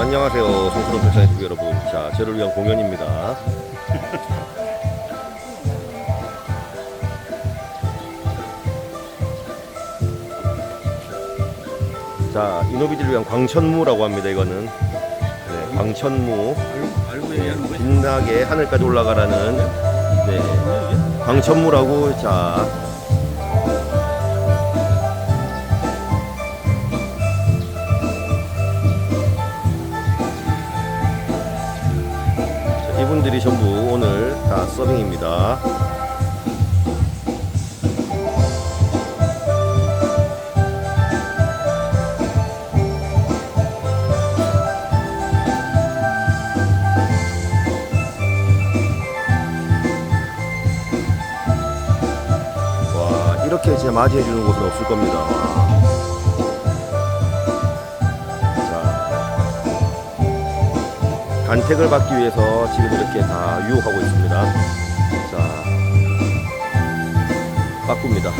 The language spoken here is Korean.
안녕하세요. 송수동 백상의 두 여러분. 자, 저를 위한 공연입니다. 자, 이노비들을 위한 광천무라고 합니다. 이거는 네, 광천무 네, 빛나게 하늘까지 올라가라는 네, 광천무라고 자 이분들이 전부 오늘 다 서빙입니다. 와 이렇게 진짜 맞이해 주는 곳은 없을 겁니다. 간택을 받기 위해서 지금 이렇게 다 유혹하고 있습니다. 자 바꿉니다.